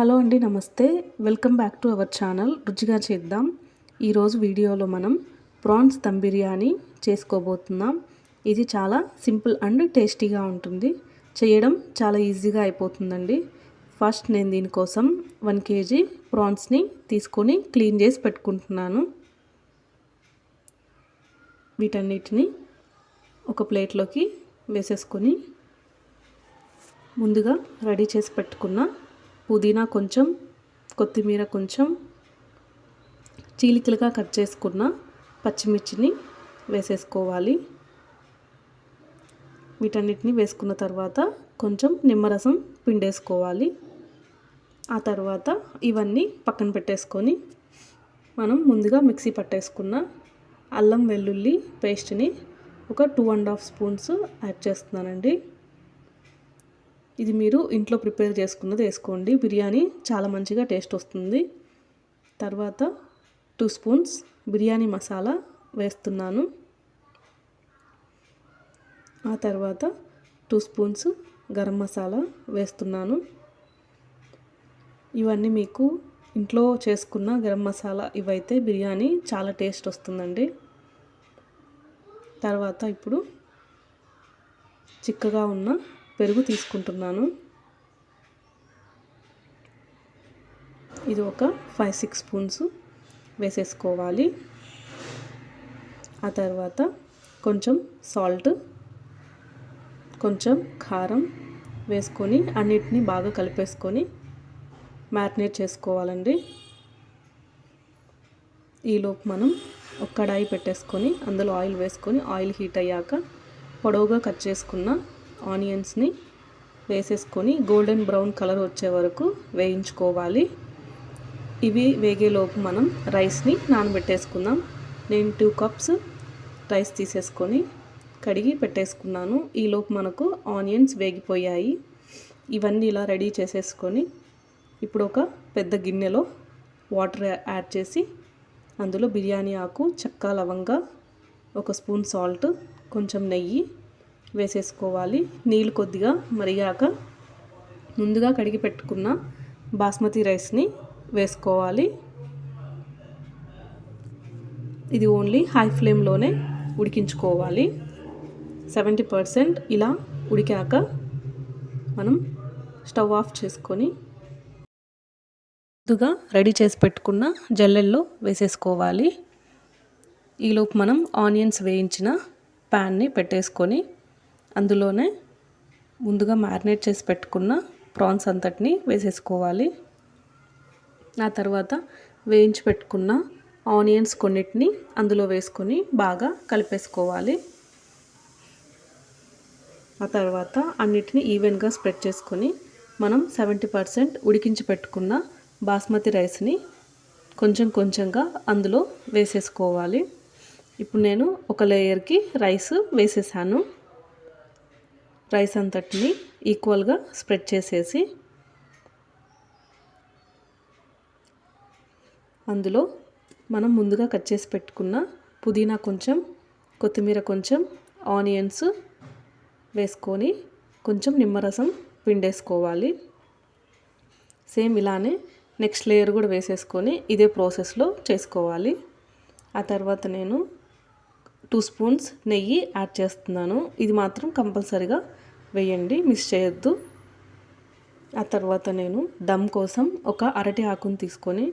Hello అండి నమస్తే. Welcome back to our channel. రుచిగా చేద్దాం. ఈరోజు వీడియోలో మనం ప్రాన్స్ దమ్ బిర్యానీ చేసుకోబోతున్నాం. ఇది చాలా సింపుల్ అండ్ టేస్టీగా ఉంటుంది. చేయడం చాలా ఈజీగా అయిపోతుందండి. ఫస్ట్ నేను దీనికోసం వన్ కేజీ ప్రాన్స్ని తీసుకొని క్లీన్ చేసి పెట్టుకుంటున్నాను. వీటన్నిటిని ఒక ప్లేట్లోకి వేసేసుకొని ముందుగా రెడీ చేసి పెట్టుకున్న పుదీనా కొంచెం కొత్తిమీర కొంచెం చీలికలుగా కట్ చేసుకున్న పచ్చిమిర్చిని వేసేసుకోవాలి. వీటన్నిటిని వేసుకున్న తర్వాత కొంచెం నిమ్మరసం పిండేసుకోవాలి. ఆ తర్వాత ఇవన్నీ పక్కన పెట్టేసుకొని మనం ముందుగా మిక్సీ పట్టేసుకున్న అల్లం వెల్లుల్లి పేస్ట్ని ఒక two and half spoons add చేస్తున్నానండి. ఇది మీరు ఇంట్లో ప్రిపేర్ చేసుకున్నది వేసుకోండి. బిర్యానీ చాలా మంచిగా టేస్ట్ వస్తుంది. తర్వాత టూ స్పూన్స్ బిర్యానీ మసాలా వేస్తున్నాను. ఆ తర్వాత టూ స్పూన్స్ గరం మసాలా వేస్తున్నాను. ఇవన్నీ మీకు ఇంట్లో చేసుకున్న గరం మసాలా ఇవైతే బిర్యానీ చాలా టేస్ట్ వస్తుందండి. తర్వాత ఇప్పుడు చిక్కగా ఉన్న పెరుగు తీసుకుంటున్నాను. ఇది ఒక ఫైవ్ సిక్స్ స్పూన్స్ వేసేసుకోవాలి. ఆ తర్వాత కొంచెం సాల్ట్ కొంచెం కారం వేసుకొని అన్నిటినీ బాగా కలిపేసుకొని మ్యారినేట్ చేసుకోవాలండి. ఈలోపు మనం ఒక కడాయి పెట్టేసుకొని అందులో ఆయిల్ వేసుకొని ఆయిల్ హీట్ అయ్యాక పొడవుగా కట్ చేసుకున్న ఆనియన్స్ని వేసేసుకొని గోల్డెన్ బ్రౌన్ కలర్ వచ్చే వరకు వేయించుకోవాలి. ఇవి వేగేలోపు మనం రైస్ని నానబెట్టేసుకుందాం. నేను టూ కప్స్ రైస్ తీసేసుకొని కడిగి పెట్టేసుకున్నాను. ఈలోపు మనకు ఆనియన్స్ వేగిపోయాయి. ఇవన్నీ ఇలా రెడీ చేసేసుకొని ఇప్పుడు ఒక పెద్ద గిన్నెలో వాటర్ యాడ్ చేసి అందులో బిర్యానీ ఆకు చెక్క లవంగా ఒక స్పూన్ సాల్ట్ కొంచెం నెయ్యి వేసేసుకోవాలి. నీళ్ళు కొద్దిగా మరిగాక ముందుగా కడిగి పెట్టుకున్న బాస్మతి రైస్ని వేసుకోవాలి. ఇది ఓన్లీ హై ఫ్లేమ్లోనే ఉడికించుకోవాలి. సెవెంటీ పర్సెంట్ ఇలా ఉడికాక మనం స్టవ్ ఆఫ్ చేసుకొని ముందుగా రెడీ చేసి పెట్టుకున్న జల్లెల్లో వేసేసుకోవాలి. ఈలోపు మనం ఆనియన్స్ వేయించిన ప్యాన్ని పెట్టేసుకొని అందులోనే ముందుగా మ్యారినేట్ చేసి పెట్టుకున్న ప్రాన్స్ అంతటిని వేసేసుకోవాలి. ఆ తర్వాత వేయించి పెట్టుకున్న ఆనియన్స్ కొన్నిటిని అందులో వేసుకొని బాగా కలిపేసుకోవాలి. ఆ తర్వాత అన్నిటిని ఈవెన్గా స్ప్రెడ్ చేసుకొని మనం సెవెంటీ పర్సెంట్ ఉడికించి పెట్టుకున్న బాస్మతి రైస్ని కొంచెం కొంచెంగా అందులో వేసేసుకోవాలి. ఇప్పుడు నేను ఒక లేయర్కి రైస్ వేసేసాను. రైస్ అంతటిని ఈక్వల్గా స్ప్రెడ్ చేసేసి అందులో మనం ముందుగా కట్ చేసి పెట్టుకున్న పుదీనా కొంచెం కొత్తిమీర కొంచెం ఆనియన్స్ వేసుకొని కొంచెం నిమ్మరసం పిండేసుకోవాలి. సేమ్ ఇలానే నెక్స్ట్ లేయర్ కూడా వేసేసుకొని ఇదే ప్రాసెస్లో చేసుకోవాలి. ఆ తర్వాత నేను టూ స్పూన్స్ నెయ్యి యాడ్ చేస్తున్నాను. ఇది మాత్రం కంపల్సరిగా వేయండి మిస్ చేయొద్దు. ఆ తర్వాత నేను దమ్ కోసం ఒక అరటి ఆకును తీసుకొని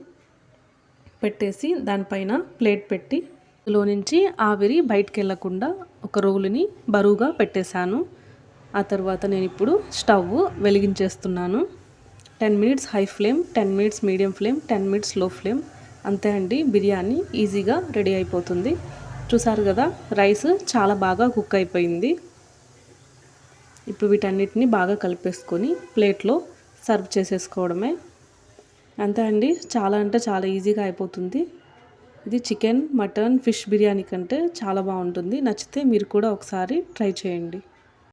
పెట్టేసి దానిపైన ప్లేట్ పెట్టి లో నుంచి ఆవిరి బయటికి వెళ్ళకుండా ఒక రోలుని బరువుగా పెట్టేశాను. ఆ తర్వాత నేను ఇప్పుడు stove వెలిగించేస్తున్నాను. Ten minutes high flame ten minutes medium flame ten మినిట్స్లో ఫ్లేమ్. అంతే అండి బిర్యానీ ఈజీగా రెడీ అయిపోతుంది. చూసారు కదా రైస్ చాలా బాగా కుక్ అయిపోయింది. ఇప్పుడు వీటన్నిటిని బాగా కలిపేసుకొని ప్లేట్లో సర్వ్ చేసేసుకోవడమే. అంతే అండి చాలా అంటే చాలా ఈజీగా అయిపోతుంది. ఇది చికెన్ మటన్ ఫిష్ బిర్యానీ కంటే చాలా బాగుంటుంది. నచ్చితే మీరు కూడా ఒకసారి ట్రై చేయండి.